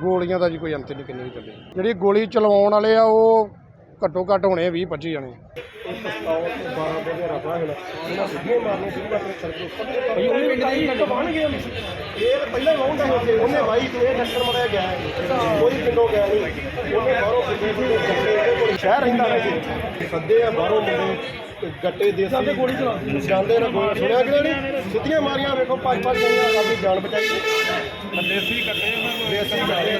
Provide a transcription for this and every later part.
ਗੋਲੀਆਂ ਦਾ ਜੀ ਕੋਈ ਅੰਤ ਨਹੀਂ ਕਿੰਨੀ ਵੀ ਚੱਲੇ। ਜਿਹੜੀ ਗੋਲੀ ਚਲਵਾਉਣ ਵਾਲੇ ਆ ਉਹ ਘੱਟੋ ਘੱਟ ਹੋਣੇ 20 25 ਜਣੇ ਹੀ ਸ਼ਹਿਰ ਰਹਿੰਦਾ ਨਾ ਸੀ ਸੱਦੇ ਆ ਬਾਹਰੋਂ ਮੁੰਡੇ ਤੇ ਗੱਟੇ ਦੇ ਜਾਂਦੇ ਗੋਲੀ ਚਲਾ। ਜਾਂਦੇ ਨਾ ਗੋਲੀ। ਸੁਣਿਆ ਕਿ ਨਹੀਂ? ਸਿੱਧੀਆਂ ਮਾਰੀਆਂ ਵੇਖੋ ਪੰਜ ਪੰਜ ਜਣੀਆਂ ਆਪਣੀ ਜਾਨ ਬਚਾਈ। ਦੇਸੀ ਕੱਟੇ ਦੇਸੀ ਕੱਟੇ।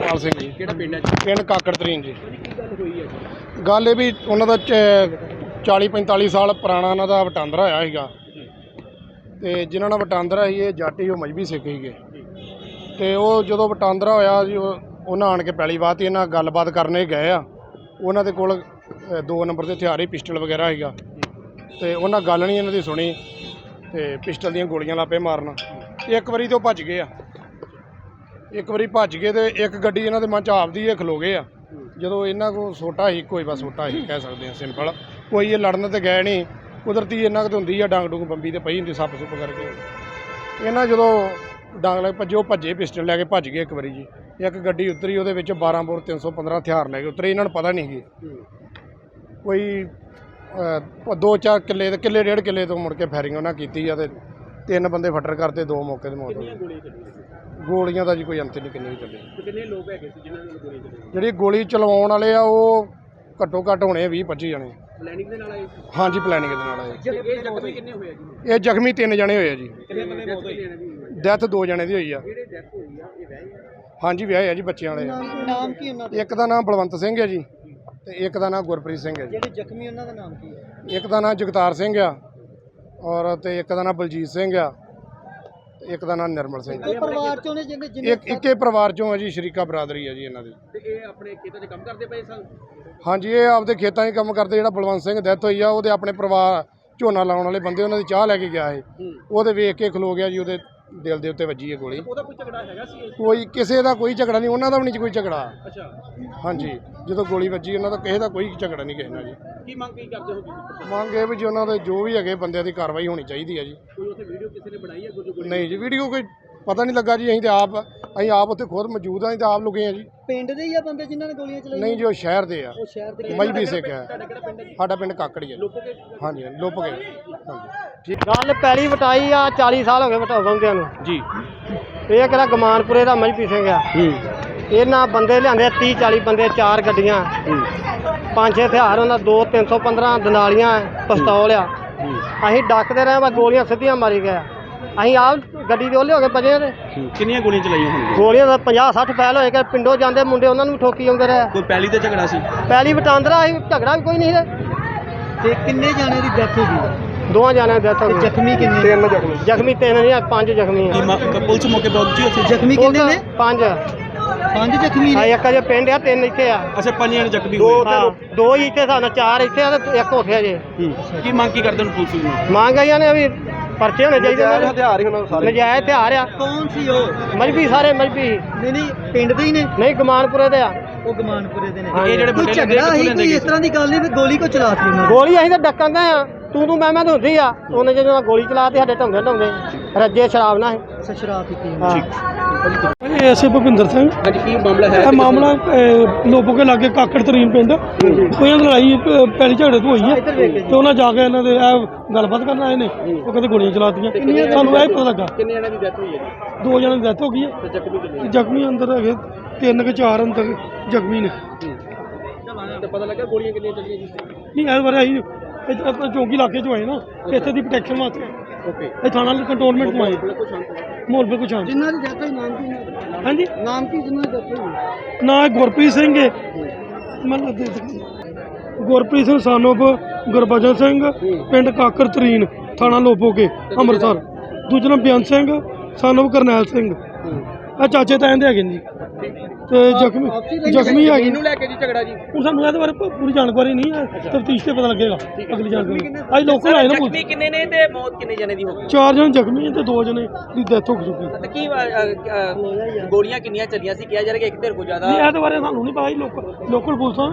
ਪਾਲ ਸਿੰਘ ਜੀ ਕਿਹੜਾ ਪਿੰਡ ਹੈ ਪਿੰਡ ਕਾਕੜ ਤਰੀਨ ਜੀ। ਗੱਲ ਇਹ ਵੀ ਉਹਨਾਂ ਦਾ 40 45 ਸਾਲ ਪੁਰਾਣਾ ਉਹਨਾਂ ਦਾ ਵਟਾਂਦਰਾ ਹੋਇਆ ਸੀਗਾ। ਤੇ ਜਿਨ੍ਹਾਂ ਨਾਲ ਵਟਾਂਦਰਾ ਸੀ ਇਹ ਜਾਟੀ ਉਹ ਮਜਬੀ ਸਿੱਖ ਸੀਗੇ। ਤੇ ਉਹ ਜਦੋਂ ਵਟਾਂਦਰਾ ਹੋਇਆ ਜੀ ਉਹ- ਉਹਨਾਂ ਆਣ ਕੇ ਪਹਿਲੀ ਵਾਰ ਤੇ ਇਹਨਾਂ ਗੱਲਬਾਤ ਕਰਨੇ ਗਏ ਆ। ਉਹਨਾਂ ਦੇ ਕੋਲ ਦੋ ਨੰਬਰ 'ਤੇ ਹਥਿਆਰ ਹੀ ਪਿਸਟਲ ਵਗੈਰਾ ਸੀਗਾ। ਤੇ ਉਹਨਾਂ ਗੱਲ ਨਹੀਂ ਇਹਨਾਂ ਦੀ ਸੁਣੀ ਤੇ ਪਿਸਟਲ ਦੀਆਂ ਗੋਲੀਆਂ ਲਾਪੇ ਮਾਰਨ। ਇੱਕ ਵਾਰੀ ਤੇ ਉਹ ਭੱਜ ਗਏ ਆ। ਇੱਕ ਵਾਰੀ ਭੱਜ ਗਏ ਤੇ ਇੱਕ ਗੱਡੀ ਇਹਨਾਂ ਦੇ ਮਨ ਚ ਆਪਦੀ ਇਹ ਖਲੋ ਗਏ ਆ। ਜਦੋਂ ਇਹਨਾਂ ਕੋ ਸੋਟਾ ਹੀ ਕੋਈ ਬਸ ਸੋਟਾ ਹੀ ਕਹਿ ਸਕਦੇ ਆ ਸਿੰਪਲ ਕੋਈ ਇਹ ਲੜਨ ਤੇ ਗਏ ਨਹੀਂ ਕੁਦਰਤੀ ਇਹਨਾਂ ਕੁ ਤੇ ਹੁੰਦੀ ਆ, ਡਾਂਗ ਡੂੰਗ ਬੰਬੀ ਤੇ ਪਈ ਹੁੰਦੀ, ਸੱਪ ਸੁੱਪ ਕਰਕੇ। ਇਹਨਾਂ ਜਦੋਂ ਡਾਂਗ ਲੈ ਕੇ ਭੱਜੇ, ਉਹ ਭੱਜੇ, ਪਿਸਟਲ ਲੈ ਕੇ ਭੱਜ ਗਏ ਇੱਕ ਵਾਰੀ ਜੀ। ਇੱਕ ਗੱਡੀ ਉਤਰੀ, ਉਹਦੇ ਵਿੱਚ 12 ਬੋਰ 315 ਹਥਿਆਰ ਲੈ ਕੇ ਉਤਰੇ, ਇਹਨਾਂ ਨੂੰ ਪਤਾ ਨਹੀਂ ਸੀ। ਕੋਈ ਅਹ, ਦੋ ਚਾਰ ਕਿੱਲੇ ਤੇ ਕਿੱਲੇ ਡੇਢ ਕਿੱਲੇ ਤੋਂ ਮੁੜ ਕੇ ਫਾਇਰਿੰਗ ਉਹਨਾਂ ਕੀਤੀ ਆ ਤੇ ਤਿੰਨ ਬੰਦੇ ਫੱਟਰ ਕਰਤੇ ਦੋ ਮੌਕੇ ਤੇ ਮੌਤ ਹੋ ਗਈ ਗੋਲੀਆਂ ਦਾ ਜੀ ਕੋਈ ਅੰਤ ਨਹੀਂ ਕਿੰਨੀ ਵੀ ਚੱਲੇ। ਕਿੰਨੇ ਲੋਕ ਹੈਗੇ ਸੀ ਜਿਨ੍ਹਾਂ ਨਾਲ ਗੋਲੀਆਂ ਚੱਲੀਆਂ ਜਿਹੜੀ ਗੋਲੀ ਚਲਵਾਉਣ ਵਾਲੇ ਆ ਉਹ ਘੱਟੋ ਘੱਟ ਹੋਣੇ 20 25 ਜਣੇ। ਪਲੈਨਿੰਗ ਦੇ ਨਾਲ ਆਏ ਸੀ? ਹਾਂਜੀ ਪਲੈਨਿੰਗ ਦੇ ਨਾਲ ਆਏ। ਇਹ ਜ਼ਖਮੀ ਕਿੰਨੇ ਹੋਏ ਆ ਜੀ? ਇਹ ਜ਼ਖਮੀ ਤਿੰਨ ਜਣੇ ਹੋਏ ਆ ਜੀ। ਕਿੰਨੇ ਬੰਦੇ ਮੌਤ ਹੋਈ? ਡੈਥ ਦੋ ਜਣੇ ਦੀ ਹੋਈ ਆ। ਜਿਹੜੇ ਡੈਥ ਹੋਈ ਆ? ਇਹ ਵਹਿ ਹਾਂਜੀ ਵਿਆਹ ਆ ਜੀ ਬੱਚਿਆਂ ਵਾਲੇ। ਆ। ਨਾਮ ਕੀ ਉਹਨਾਂ ਦਾ? ਇੱਕ ਦਾ ਨਾਮ ਬਲਵੰਤ ਸਿੰਘ ਹੈ ਜੀ। ਤੇ ਇੱਕ ਦਾ ਨਾਮ ਗੁਰਪ੍ਰੀਤ ਸਿੰਘ ਹੈ ਜੀ। ਜਿਹੜੇ ਜ਼ਖਮੀ ਉਹਨਾਂ ਦਾ ਨਾਮ ਕੀ ਹੈ? ਇੱਕ ਦਾ ਨਾਮ ਜਗਤਾਰ ਸਿੰਘ ਆ ਔਰ ਤੇ ਇੱਕ ਦਾ ਨਾਮ ਬਲਜੀਤ ਸਿੰਘ ਆ ਤੇ ਇੱਕ ਦਾ ਨਾਮ ਨਿਰਮਲ ਸਿੰਘ ਉਹ ਪਰਿਵਾਰ ਚੋਂ ਨੇ ਜਿਹਨੇ ਜਿਹਨੇ ਇੱਕ ਇੱਕੇ ਪਰਿਵਾਰ ਚੋਂ ਆ ਜੀ ਸ਼ਰੀਕਾ ਬਰਾਦਰੀ ਆ ਜੀ ਇਹਨਾਂ ਦੀ। ਤੇ ਇਹ ਆਪਣੇ ਖੇਤਾਂ 'ਚ ਕੰਮ ਕਰਦੇ ਪਏ ਸਨ? ਹਾਂਜੀ ਇਹ ਆਪਦੇ ਖੇਤਾਂ 'ਚ ਕੰਮ ਕਰਦੇ ਜਿਹੜਾ ਬਲਵੰਤ ਸਿੰਘ ਡੈਥ ਹੋਈ ਆ ਉਹਦੇ ਆਪਣੇ ਪਰਿਵਾਰ ਝੋਨਾ ਲਾਉਣ ਵਾਲੇ ਬੰਦੇ ਉਹਨਾਂ ਦੀ ਚਾਹ ਲੈ ਕੇ ਗਿਆ ਇਹ। ਉਹਦੇ ਵੇਖ ਕੇ ਖਲੋ ਗਿਆ ਜੀ ਉਹਦੇ ਦਿਲ ਦੇ ਉੱਤੇ ਵੱਜੀ ਹੈ ਗੋਲੀ। ਉਹਦਾ ਕੋਈ ਝਗੜਾ ਹੈਗਾ ਸੀ ਕੋਈ ਕਿਸੇ ਦਾ ਕੋਈ ਝਗੜਾ ਨਹੀਂ ਉਹਨਾਂ ਦਾ ਵੀ ਨਹੀਂ ਕੋਈ ਝਗੜਾ। ਅੱਛਾ। ਹਾਂਜੀ ਜਦੋਂ ਗੋਲੀ ਵੱਜੀ ਉਹਨਾਂ ਦਾ ਕਿਸੇ ਦਾ ਕੋਈ ਝਗੜਾ ਨਹੀਂ ਕਿਸੇ ਨਾਲ ਜੀ। ਕੀ ਮੰਗ ਕੀ ਕਰਦੇ ਹੋ ਤੁਸੀਂ? ਮੰਗ ਇਹ ਵੀ ਜੀ ਉਹਨਾਂ ਦੇ ਜੋ ਵੀ ਹੈਗੇ ਬੰਦਿਆਂ ਦੀ ਕਾਰਵਾਈ ਹੋਣੀ ਚਾਹੀਦੀ ਹੈ ਜੀ। ਕੋਈ ਉੱਥੇ ਵੀਡੀਓ ਕਿਸੇ ਨੇ ਬਣਾਈ ਹੈ ਗੋਲੀ? ਨਹੀਂ ਜੀ ਵੀਡੀਓ ਕੋਈ ਪਤਾ ਨਹੀਂ ਲੱਗਾ ਜੀ ਅਸੀਂ ਤੇ ਆਪ ਅਸੀਂ ਆਪ ਉੱਥੇ ਖੁਦ ਮੌਜੂਦ ਆਂ ਅਸੀਂ ਤੇ ਆਪ ਲੁਕੇ ਆ ਜੀ। ਪਿੰਡ ਦੇ ਹੀ ਆ ਬੰਦੇ ਜਿਨ੍ਹਾਂ ਨੇ ਗੋਲੀਆਂ ਚਲਾਈਆਂ? ਨਹੀਂ ਜੀ ਉਹ ਸ਼ਹਿਰ ਦੇ ਆ। ਉਹ ਸ਼ਹਿਰ ਦੇ ਮਜਬੀ ਸਿੱਖ ਹੈ। ਹੈ ਜੀ? ਸਾਡਾ ਪਿੰਡ ਕਾਕੜੀ ਹੈ ਕੇ? ਹਾਂਜੀ ਲੁੱਪ ਗਏ ਹਾਂਜੀ। ਠੀਕ ਗੱਲ ਪੈਲੀ ਵਟਾਈ ਆ 40 ਸਾਲ ਹੋ ਗਏ ਵਟਾਉਂਦਿਆਂ ਨੂੰ। ਜੀ। ਇਹ ਕਿਹੜਾ ਗਮਾਨਪੁਰੇ ਦਾ ਮਜਪੀ ਸਿੰਘ ਆ। ਇਹਨਾਂ ਬੰਦੇ ਲਿਆਂਦੇ 30 40 ਬੰਦੇ ਚਾਰ ਗੱਡੀਆਂ। ਪੰਜ ਛੇ ਹਥਿਆਰ ਉਹਨਾਂ ਦੋ 315 ਦਨਾਲੀਆਂ ਪਿਸਤੌਲ ਆ। ਅਸੀਂ ਡੱਕਦੇ ਰਹੇ ਬਸ ਗੋਲੀਆਂ ਸਿੱਧੀਆਂ ਮਾਰੀ ਗਏ। ਅਸੀਂ ਆਪ ਗੱਡੀ ਦੇ ਉਹਲੇ ਹੋ ਕੇ ਬਜੇ ਤੇ ਕਿੰਨੀਆਂ ਗੋਲੀਆਂ ਚਲਾਈਆਂ ਹੋਣਗੀਆਂ? ਗੋਲੀਆਂ ਦਾ 50 60 ਫੈਲ ਹੋਏ ਕਿ ਪਿੰਡੋਂ ਜਾਂਦੇ ਮੁੰਡੇ ਉਹਨਾਂ ਨੂੰ ਠੋਕੀ ਆਉਂਦੇ ਰਹੇ। ਕੋਈ ਪਹਿਲੀ ਤੇ ਝਗੜਾ ਸੀ? ਪਹਿਲੀ ਵਟਾਂਦਰਾ ਅਸੀਂ ਝਗੜਾ ਵੀ ਕੋਈ ਨਹੀਂ ਸੀ। ਤੇ ਕਿੰਨੇ ਜਾਣੇ ਦੀ ਡੈਥ ਹੋ ਗਈ? ਦੋਵਾਂ ਜਾਣਿਆਂ ਦੀ ਡੈਥ ਹੋ ਗਈ। ਜ਼ਖਮੀ ਕਿੰਨੇ? ਤਿੰਨ ਜ਼ਖਮੀ। ਜ਼ਖਮੀ ਤਿੰਨ ਨਹੀਂ ਆ, ਪੰਜ ਜ਼ਖਮੀ ਆ। ਪੁਲਿਸ ਮੌਕੇ ਪਹੁੰਚੀ ਉੱਥੇ? ਜ਼ਖਮੀ ਕਿੰਨੇ ਨੇ? ਪੰਜ। ਪੰਜ ਜ਼ਖਮੀ ਆ ਇੱਕ ਅਜੇ ਪਿੰਡ ਆ ਤਿੰਨ ਇੱਥੇ ਆ। ਅੱਛਾ ਪੰਜੀਆਂ ਨੇ ਜ਼ਖਮੀ ਹਾਂ, ਦੋ ਹੀ ਇੱਥੇ ਸਾਨੂੰ ਚਾਰ ਇੱਥੇ ਆ ਤੇ ਇੱਕ ਉੱਥੇ ਆ ਜੇ ਕੀ ਮੰਗ ਕੀ ਕਰਦੇ ਨੇ ਪੁਲਿਸ ਨੂੰ? ਮੰਗ ਆਈਆਂ ਨੇ ਵੀ ਪਰਚੇ ਹੋਣੇ ਚਾਹੀਦੇ ਨੇ ਹਥਿਆਰ ਹੀ ਉਹਨਾਂ ਸਾਰੇ। ਨਜਾਇਜ਼ ਹਥਿਆਰ ਆ। ਕੌਣ ਸੀ ਉਹ? ਮਜਬੀ ਸਾਰੇ ਮਜਬੀ ਨਹੀਂ ਨਹੀਂ ਪਿੰਡ ਦੇ ਹੀ ਨੇ? ਨਹੀਂ ਗਮਾਨਪੁਰੇ ਦੇ ਆ। ਉਹ ਗਮਾਨਪੁਰੇ ਦੇ ਨੇ। ਇਹ ਜਿਹੜੇ ਮੁੰਡੇ ਝਗੜਾ ਹੀ ਕੋਈ ਇਸ ਤਰ੍ਹਾਂ ਦੀ ਗੱਲ ਨਹੀਂ ਵੀ ਗੋਲੀ ਕੋ ਚਲਾਤੀ ਉਹਨਾਂ ਗੋਲੀ ਅਸੀਂ ਤਾਂ ਡੱਕਾਂ ਦੇ ਆ। ਤੂੰ ਤੂੰ ਮੈਂ ਮੈਂ ਹੁੰਦੀ ਆ। ਉਹਨੇ ਜਦੋਂ ਗੋਲੀ ਚਲਾਤੀ ਸਾਡੇ ਢੰਗੇ ਢੰਗੇ। ਰੱਜੇ ਸ਼ਰਾਬ ਨਾਲ। ਅੱਛਾ, ਸ਼ਰਾਬ ਪੀਤੀ ਹਾਂ। ਐਸੇ ਭੁਪਿੰਦਰ ਸਿੰਘ। ਅੱਜ ਕੀ ਮਾਮਲਾ ਹੈ? ਇਹ ਮਾਮਲਾ ਅਹ, ਲੋਪੋ ਕੇ ਲਾਗੇ ਕਾਕੜ ਤਰੀਨ ਪਿੰਡ। ਉਹਨਾਂ ਦੀ ਲੜਾਈ ਅਹ, ਪੈਲੀ ਝਗੜੇ ਤੋਂ ਹੋਈ ਹੈ ਤੇ ਉਹਨਾਂ ਜਾ ਕੇ ਇਹਨਾਂ ਦੇ ਇਹ ਗੱਲਬਾਤ ਕਰਨ ਆਏ ਨੇ। ਉਹ ਕਹਿੰਦੇ ਗੋਲੀਆਂ ਚਲਾਤੀਆਂ। ਸਾਨੂੰ ਇਹ ਪਤਾ ਲੱਗਾ। ਕਿੰਨੇ ਜਣਾਂ ਦੀ ਡੈਥ ਹੋਈ ਹੈ ਜੀ? ਦੋ ਜਣਾਂ ਦੀ ਡੈਥ ਹੋ ਗਈ ਹੈ। ਤੇ ਜ਼ਖਮੀ ਕਿੰਨੇ ਤੇ ਜ਼ਖਮੀ ਅੰਦਰ ਹੈਗੇ ਤਿੰਨ ਕਿ ਚਾਰ ਅੰਦਰ ਜ਼ਖਮੀ ਨੇ। ਤੇ ਪਤਾ ਲੱਗਾ ਗੋਲੀਆਂ ਕਿੰਨੀਆਂ ਚੱਲੀਆਂ ਜੀ? ਨਹੀਂ ਇਸ ਵਾਰ ਅਸੀਂ ਇੱਥੇ ਆਪਾਂ ਚੌਂਕੀ ਇਲਾਕੇ ਚ ਆਏ ਨਾ। ਇੱਥੇ ਦੀ ਪ੍ਰੋਟੈਕਸ਼ਨ ਵਾਸਤੇ। ਓਕੇ ਇਹ ਥਾਣਾ ਕੰਟਰੋਲਮੈਂਟ ਤੋਂ ਆਏ ਬਿਲਕੁਲ ਸ਼ਾਂਤ ਮੋਲ ਬਿਲਕੁਲ ਸ਼ਾਂਤ। ਜਿਨ੍ਹਾਂ ਦੀ ਹੋਈ ਨਾਮ ਕੀ ਹੈ? ਹਾਂਜੀ? ਨਾਮ ਕੀ ਜਿਨ੍ਹਾਂ ਦੀ ਹੋਈ? ਨਾ ਗੁਰਪ੍ਰੀਤ ਸਿੰਘ ਹੈ ਦਿਓ। ਗੁਰਪ੍ਰੀਤ ਸਿੰਘ ਸਾਨੋਪ ਗੁਰਬਚਨ ਸਿੰਘ ਪਿੰਡ ਕਾਕਰ ਤਰੀਨ ਥਾਣਾ ਲੋਪੋਕੇ ਅੰਮ੍ਰਿਤਸਰ। ਦੂਜਾ ਨਾਮ ਬਿਆਨ ਸਿੰਘ ਸਾਨੋਪ ਕਰਨੈਲ ਸਿੰਘ। ਆ ਚਾਚੇ ਤਾਇਆਂ ਦੇ ਹੈਗੇ ਨੇ ਜੀ। ਤੇ ਜ਼ਖਮੀ ਜ਼ਖਮੀ ਹੈਗੇ। ਇਹਨੂੰ ਲੈ ਕੇ ਜੀ ਝਗੜਾ ਜੀ। ਹੁਣ ਸਾਨੂੰ ਇਹਦੇ ਬਾਰੇ ਪ- ਪੂਰੀ ਜਾਣਕਾਰੀ ਨਹੀਂ ਹੈ। ਤਫਤੀਸ਼ ਤੇ ਪਤਾ ਲੱਗੇਗਾ ਅਗਲੀ ਜਾਣਕਾਰੀ। ਅੱਜ ਲੋਕਲ ਆਏ ਨਾ ਪੁਲਿਸ। ਕਿੰਨੇ ਨੇ ਤੇ ਮੌਤ ਕਿੰਨੇ ਜਣੇ ਦੀ ਹੋ ਗਈ? ਚਾਰ ਜਣੇ ਜ਼ਖਮੀ ਹੈ ਤੇ ਦੋ ਜਣੇ ਦੀ ਡੈਥ ਹੋ ਚੁੱਕੀ। ਤੇ ਕੀ ਅ, ਅ, ਅ, ਗੋਲੀਆਂ ਕਿੰਨੀਆਂ ਚੱਲੀਆਂ ਸੀ? ਕਿਹਾ ਜਾ ਰਿਹਾ ਕਿ ਇੱਕ ਧਿਰ ਕੋ ਜ਼ਿਆਦਾ ਨਹੀਂ ਇਹਦੇ ਬਾਰੇ ਸਾਨੂੰ ਨਹੀਂ ਪਤਾ ਜੀ ਲੋਕਲ ਲੋਕਲ ਪੁਲਿਸਾਂ